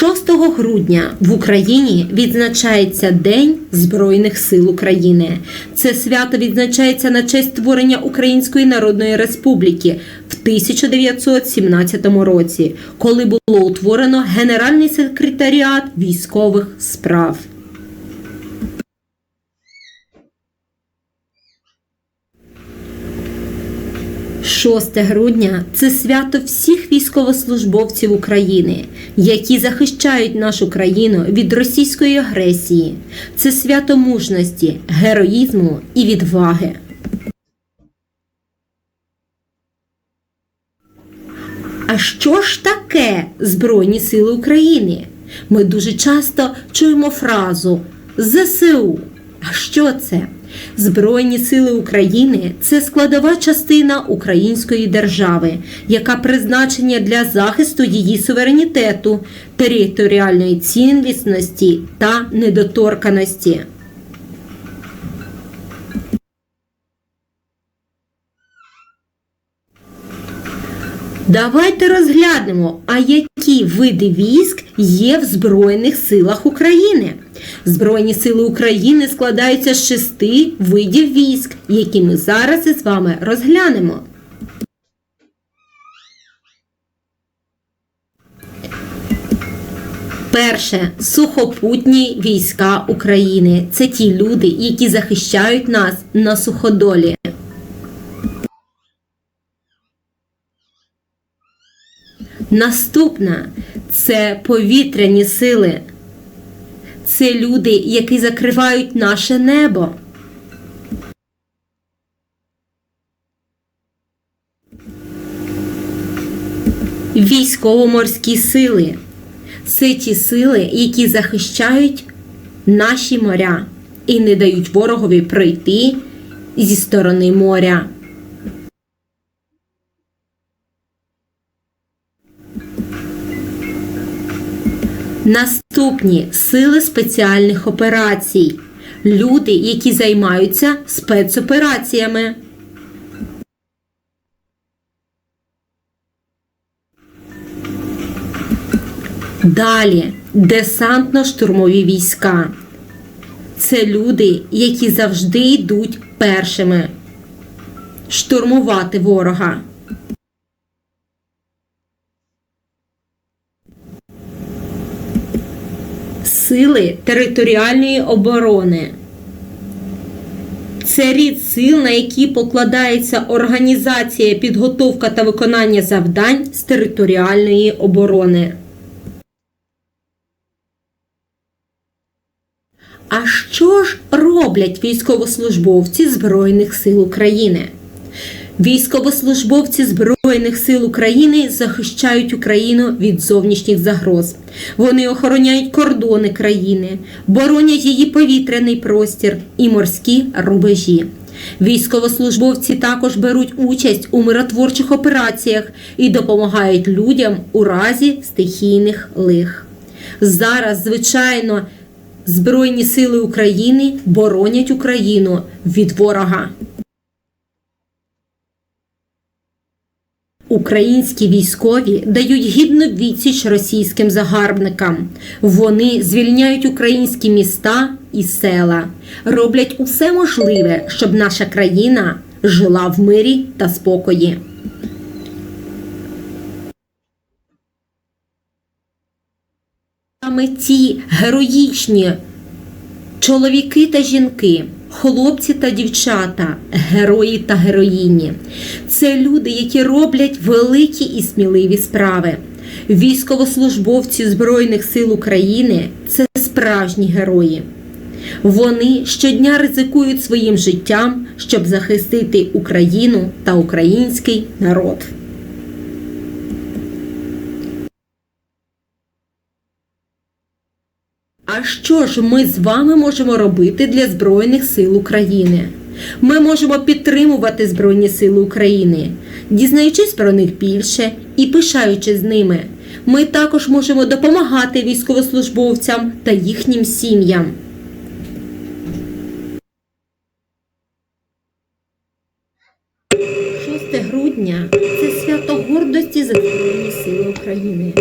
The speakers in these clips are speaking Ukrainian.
6 грудня в Україні відзначається День Збройних сил України. Це свято відзначається на честь створення Української Народної Республіки в 1917 році, коли було утворено Генеральний секретаріат військових справ. 6 грудня це свято всіх військовослужбовців України, які захищають нашу країну від російської агресії. Це свято мужності, героїзму і відваги. А що ж таке Збройні Сили України? Ми дуже часто чуємо фразу ЗСУ. А що це? Збройні сили України це складова частина української держави, яка призначена для захисту її суверенітету, територіальної цінності та недоторканості. Давайте розглянемо, а які види військ є в Збройних силах України. Збройні сили України складаються з шести видів військ, які ми зараз із вами розглянемо. Перше сухопутні війська України. Це ті люди, які захищають нас на суходолі. Наступна це повітряні сили. Це люди, які закривають наше небо. Військово-морські сили. Це ті сили, які захищають наші моря і не дають ворогові пройти зі сторони моря. Наступні сили спеціальних операцій. Люди, які займаються спецопераціями. Далі десантно-штурмові війська. Це люди, які завжди йдуть першими. Штурмувати ворога. Сили територіальної оборони. Це рід сил, на які покладається організація, підготовка та виконання завдань з територіальної оборони. А що ж роблять військовослужбовці Збройних сил України? Військовослужбовці Збройних сил України захищають Україну від зовнішніх загроз. Вони охороняють кордони країни, боронять її повітряний простір і морські рубежі. Військовослужбовці також беруть участь у миротворчих операціях і допомагають людям у разі стихійних лих. Зараз, звичайно, Збройні сили України боронять Україну від ворога. Українські військові дають гідну відсіч російським загарбникам. Вони звільняють українські міста і села, роблять усе можливе, щоб наша країна жила в мирі та спокої. Саме ці героїчні чоловіки та жінки, хлопці та дівчата, герої та героїні. Це люди, які роблять великі і сміливі справи. Військовослужбовці Збройних сил України це справжні герої. Вони щодня ризикують своїм життям, щоб захистити Україну та український народ. А що ж ми з вами можемо робити для Збройних сил України? Ми можемо підтримувати Збройні Сили України, дізнаючись про них більше і пишаючись з ними. Ми також можемо допомагати військовослужбовцям та їхнім сім'ям. 6 грудня це свято гордості за Збройні Сили України.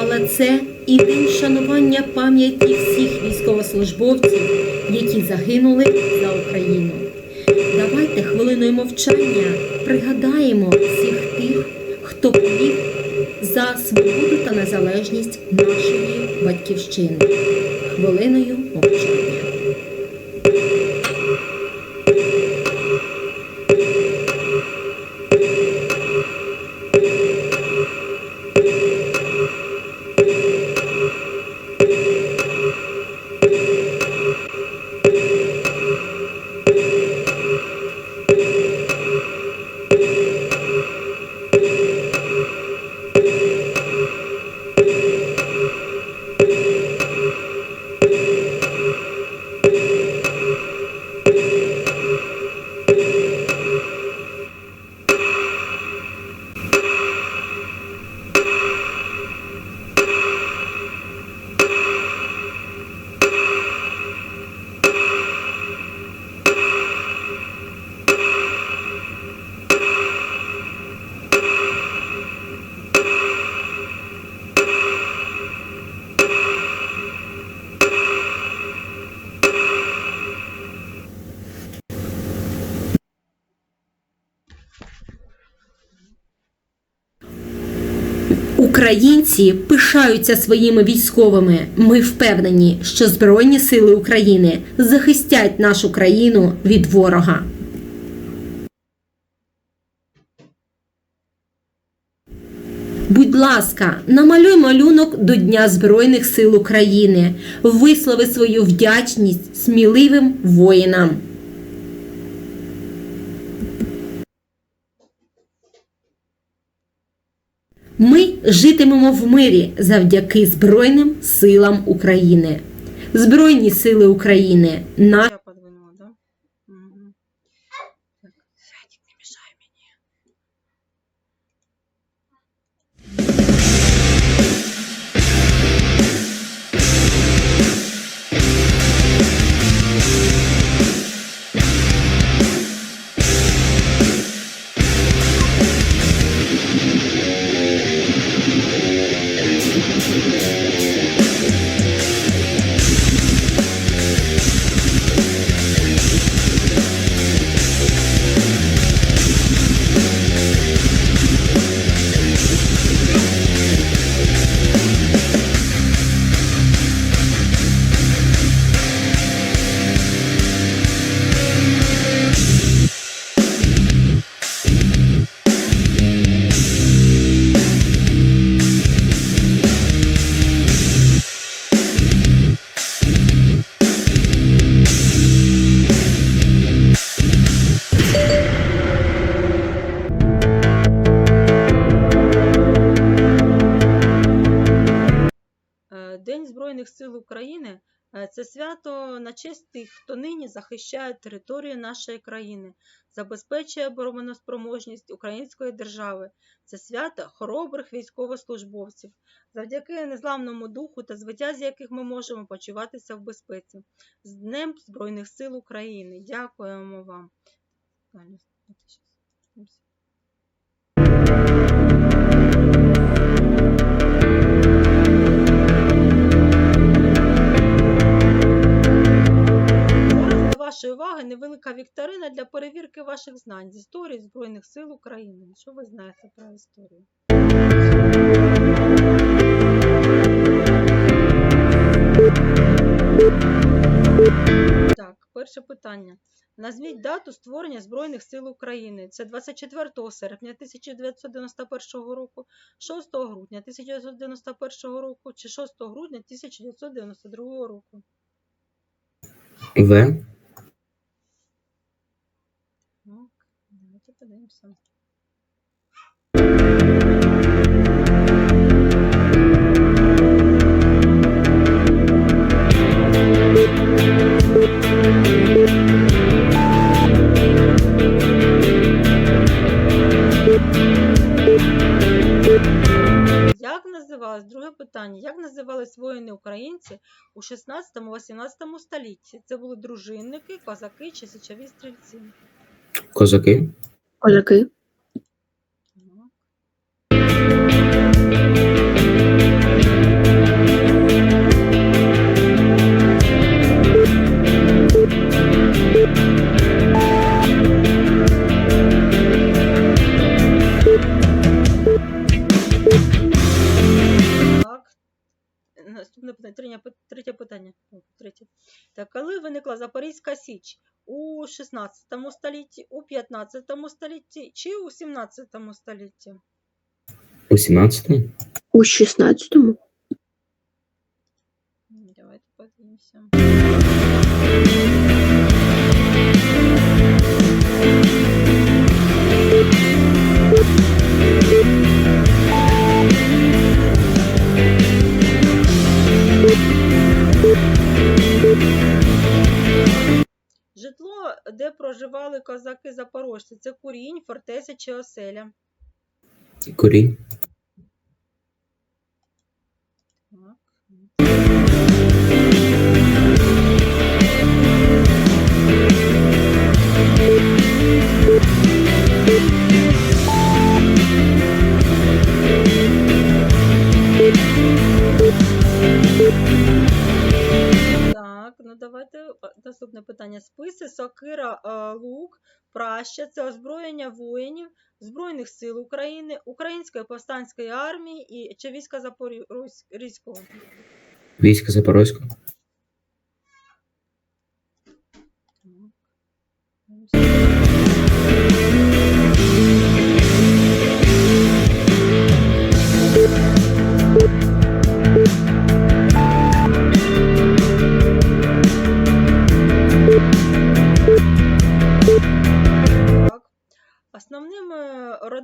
Але це і день шанування пам'яті всіх військовослужбовців, які загинули за Україну. Давайте хвилиною мовчання пригадаємо всіх тих, хто поліг за свободу та незалежність нашої батьківщини. Хвилиною мовчання. Українці пишаються своїми військовими. Ми впевнені, що Збройні сили України захистять нашу країну від ворога. Будь ласка, намалюй малюнок до Дня Збройних сил України. Вислови свою вдячність сміливим воїнам. Ми житимемо в мирі завдяки Збройним силам України. Збройні сили України на України е, це свято на честь тих, хто нині захищає територію нашої країни, забезпечує обороноспроможність української держави. Це свято хоробрих військовослужбовців, завдяки незламному духу та звитязі яких ми можемо почуватися в безпеці. З Днем Збройних сил України. Дякуємо вам. Вашої уваги невелика вікторина для перевірки ваших знань з історії Збройних сил України. Що ви знаєте про історію? Так, перше питання. Назвіть дату створення Збройних сил України. Це 24 серпня 1991 року, 6 грудня 1991 року чи 6 грудня 1992 року. В. Так, давайте подивимося. Як називалось друге питання? Як називались воїни українці у 16-18 столітті? Це були дружинники, козаки чи січові стрільці? Козаки. Козаки. Наступне питання. Третє питання. Третє. Так, коли виникла Запорізька Січ? У 16 столітті, у 15 столітті чи у 17 столітті? У 17? У 16. Давайте подивимося. Де проживали козаки-запорожці, це курінь, фортеця чи оселя? Курінь. Наступне питання. Списи, сокира, е, лук, праща це озброєння воїнів Збройних сил України, Української повстанської армії і чи війська Запорізького. Війська Запорозьке.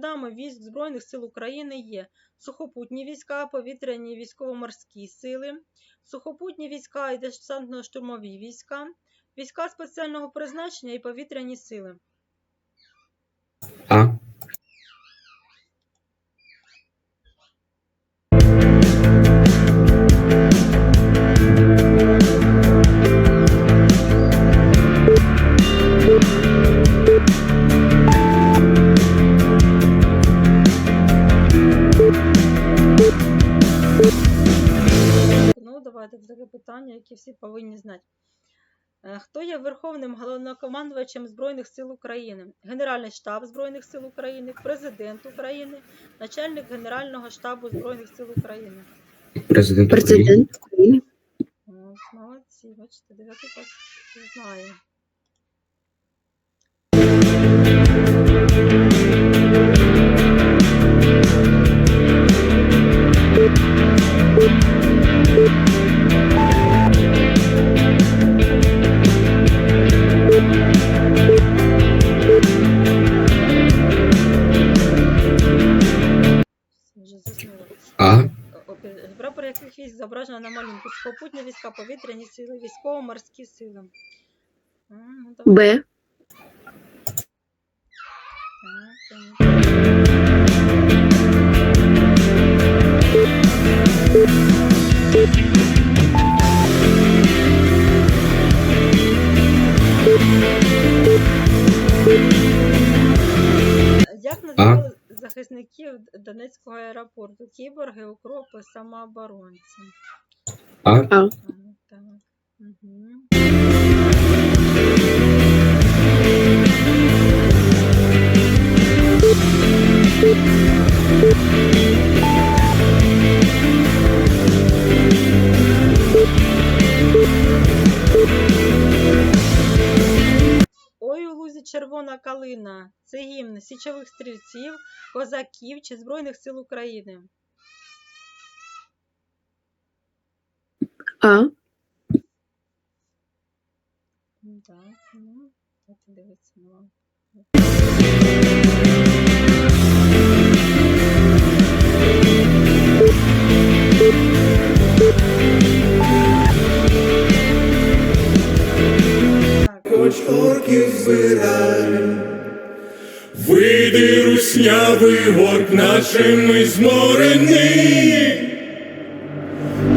Родами військ Збройних сил України є сухопутні війська, повітряні військово-морські сили, сухопутні війська і десантно-штурмові війська, війська спеціального призначення і повітряні сили. Які всі повинні знати. Е, Хто є Верховним головнокомандувачем Збройних сил України? Генеральний штаб Збройних сил України, президент України, начальник Генерального штабу Збройних сил України. Президент України. Президент України. Молодці, бачите, дев'ятий клас знає. Яких військ зображено на малюнку? Сухопутні війська, повітряні сили, військово-морські сили. Ну. Б. Як називали захисників Донецького аеропорту? Кіборги, укропи, самооборонці. А. А. А, Так. Угу. Калина. Це гімн січових стрільців, козаків чи Збройних сил України. А. Так, ну, дивитися на вам. Нашими зморений,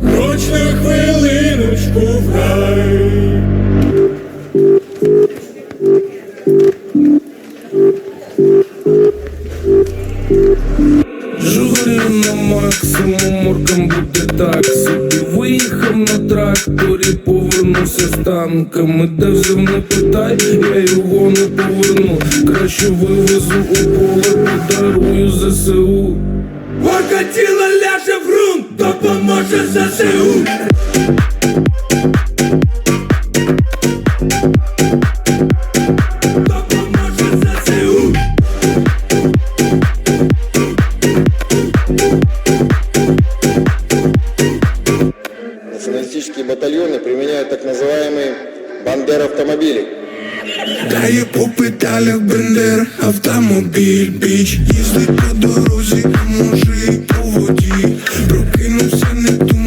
хоч на хвилиночку в рай. Жури на максимум, моркам буде так собі Виїхав на тракторі, повернувся з танками. Де взяв не питай, я його не поверну. Краще вивезу у поле, подарую ЗСУ. Ворка тіла ляже в грунт, допоможе ЗСУ. Бандер автомобілі. Дає по педалях бендер, автомобіль, біч, їздить по дорозі, а може й по воді. Прокинувся не думав.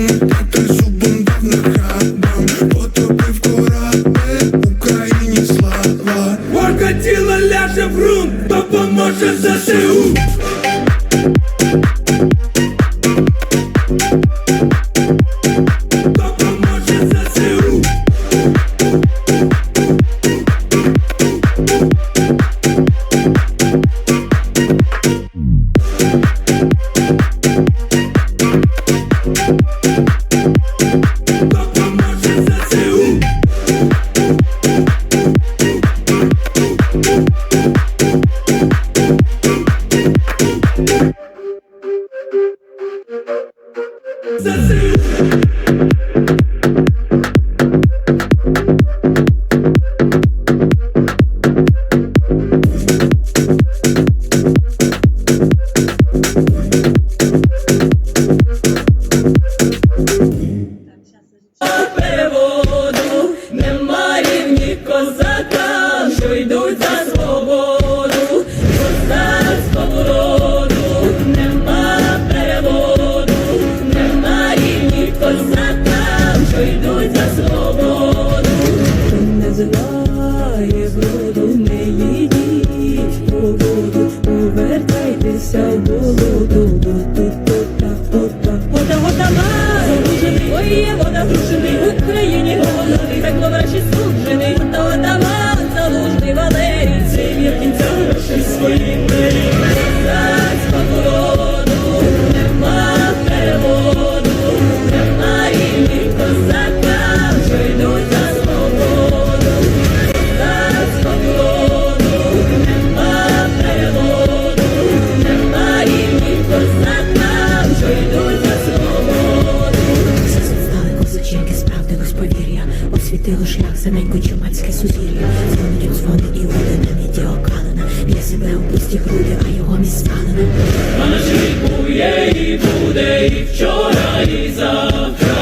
себе у пусті груди, а його міст ранене. Наш рік бує і буде, і вчора, і завтра.